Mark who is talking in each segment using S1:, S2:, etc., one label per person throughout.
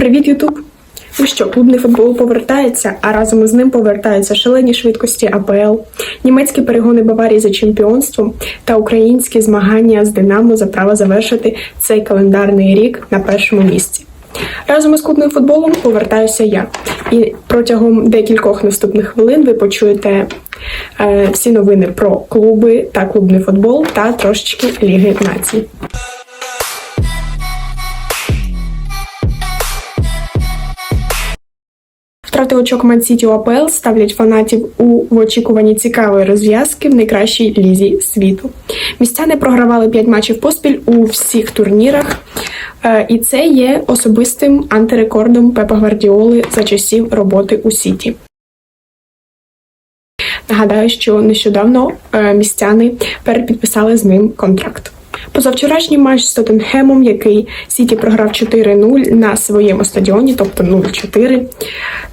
S1: Привіт, Ютуб! Ну що, клубний футбол повертається, а разом із ним повертаються шалені швидкості АПЛ, німецькі перегони Баварії за чемпіонством та українські змагання з Динамо за право завершити цей календарний рік на першому місці. Разом із клубним футболом повертаюся я, і протягом декількох наступних хвилин ви почуєте е, всі новини про клуби та клубний футбол та трошечки Ліги Націй. Втрати очок Ман-Сіті у АПЛ ставлять фанатів у в очікуванні цікавої розв'язки в найкращій лізі світу. Містяни програвали 5 матчів поспіль у всіх турнірах, е, і це є особистим антирекордом Пепа Гвардіоли за часів роботи у Сіті. Нагадаю, що нещодавно е, містяни перепідписали з ним контракт. Позавчорашній матч з Тоттенхемом, який Сіті програв 4-0 на своєму стадіоні, тобто 0-4,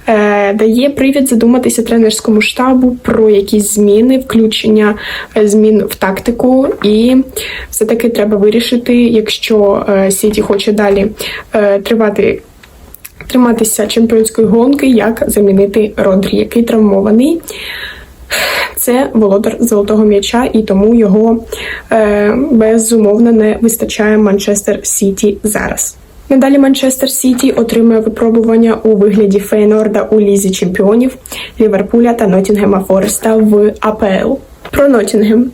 S1: е, дає привід задуматися тренерському штабу про якісь зміни, включення е, змін в тактику, і все-таки треба вирішити, якщо е, Сіті хоче далі тривати. Триматися чемпіонської гонки, як замінити Родрі, який травмований. Це володар золотого м'яча, і тому його е, безумовно не вистачає Манчестер Сіті зараз. Надалі Манчестер Сіті отримує випробування у вигляді Фейнорда у лізі чемпіонів Ліверпуля та Нотінгема Фореста в АПЛ. Про Нотінгем.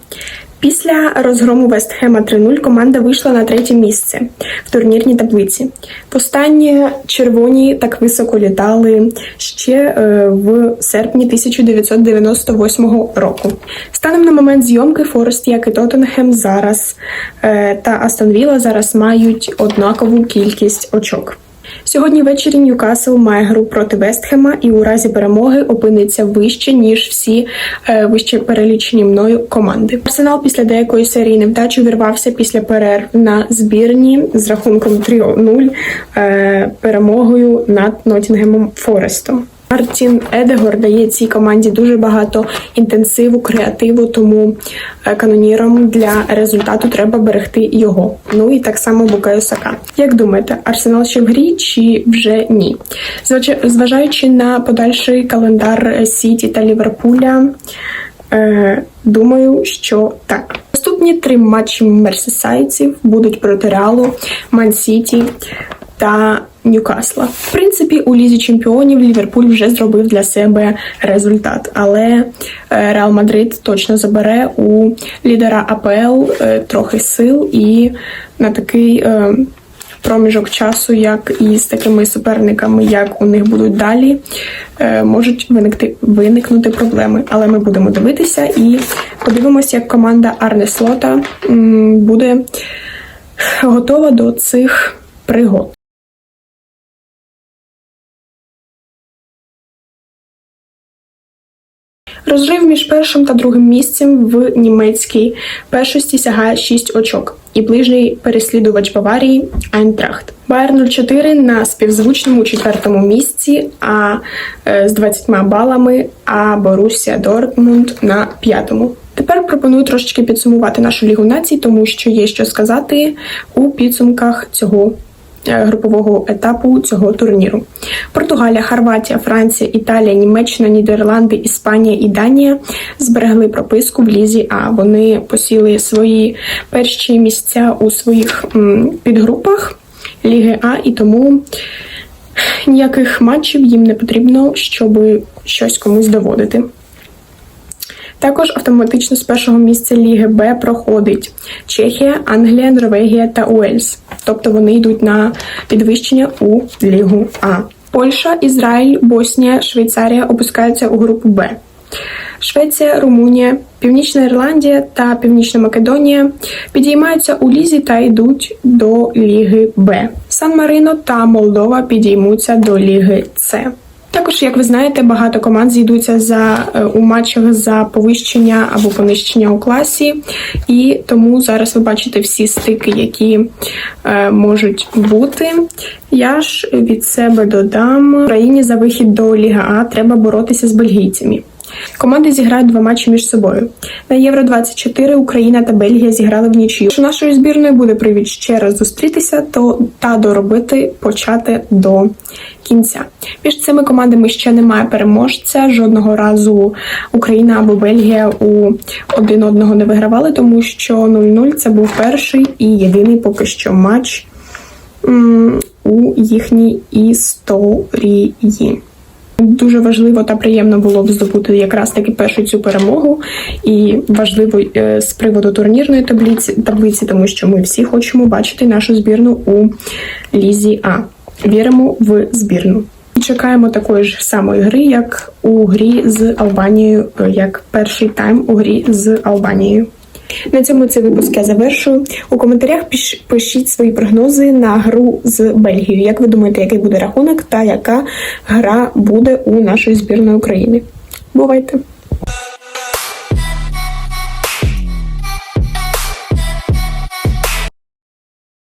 S1: Після розгрому Вестхема 3-0 команда вийшла на третє місце в турнірній таблиці. Востаннє червоні так високо літали ще е, в серпні 1998 року. Станом на момент зйомки Форест, як і Тоттенхем зараз е, та Астон Вілла зараз мають однакову кількість очок. Сьогодні ввечері Ньюкасл має гру проти Вестхема і у разі перемоги опиниться вище ніж всі е, вище перелічені мною команди. Арсенал після деякої серії невдач увірвався після перерв на збірні з рахунком 3-0 е, перемогою над Нотінгемом Форестом. Мартін Едегор дає цій команді дуже багато інтенсиву, креативу, тому е, канонірам для результату треба берегти його. Ну і так само Букаю Сака. Як думаєте, Арсенал ще в грі чи вже ні? Зважаючи на подальший календар Сіті та Ліверпуля, е, думаю, що так. Наступні три матчі мерсисайців будуть проти Реалу, Ман-Сіті та Ньюкасла. В принципі, у лізі чемпіонів Ліверпуль вже зробив для себе результат, але е, Реал Мадрид точно забере у лідера АПЛ е, трохи сил і на такий. е, Проміжок часу, як і з такими суперниками, як у них будуть далі, можуть виникти виникнути проблеми. Але ми будемо дивитися і подивимося, як команда Арне Слота буде готова до цих пригод. Розрив між першим та другим місцем в німецькій першості сягає 6 очок, і ближній переслідувач Баварії Айнтрахт. Байер 04 на співзвучному четвертому місці, а е, з 20 балами, а Борусія Дортмунд на п'ятому. Тепер пропоную трошечки підсумувати нашу лігу націй, тому що є що сказати у підсумках цього групового етапу цього турніру. Португалія, Хорватія, Франція, Італія, Німеччина, Нідерланди, Іспанія і Данія зберегли прописку в лізі. А вони посіли свої перші місця у своїх підгрупах Ліги А, і тому ніяких матчів їм не потрібно, щоб щось комусь доводити. Також автоматично з першого місця Ліги Б проходить Чехія, Англія, Норвегія та Уельс. Тобто вони йдуть на підвищення у Лігу А. Польща, Ізраїль, Боснія, Швейцарія опускаються у групу Б. Швеція, Румунія, Північна Ірландія та Північна Македонія підіймаються у лізі та йдуть до Ліги Б. Сан-Марино та Молдова підіймуться до Ліги С. Також, як ви знаєте, багато команд зійдуться за е, у матчах за повищення або понищення у класі, і тому зараз ви бачите всі стики, які е, можуть бути. Я ж від себе додам Україні за вихід до Ліга А треба боротися з бельгійцями. Команди зіграють два матчі між собою. На Євро 24 Україна та Бельгія зіграли в нічию. Що нашої збірної буде привід ще раз зустрітися, то та доробити почати до кінця. Між цими командами ще немає переможця. Жодного разу Україна або Бельгія у один одного не вигравали, тому що 0-0 це був перший і єдиний поки що матч у їхній історії. Дуже важливо та приємно було б здобути якраз таки першу цю перемогу, і важливо е, з приводу турнірної таблиці, таблиці, тому що ми всі хочемо бачити нашу збірну у лізі А. Віримо в збірну. І Чекаємо такої ж самої гри, як у грі з Албанією, е, як перший тайм у грі з Албанією. На цьому цей випуск я завершую. У коментарях пишіть свої прогнози на гру з Бельгією. Як ви думаєте, який буде рахунок та яка гра буде у нашої збірної України? Бувайте!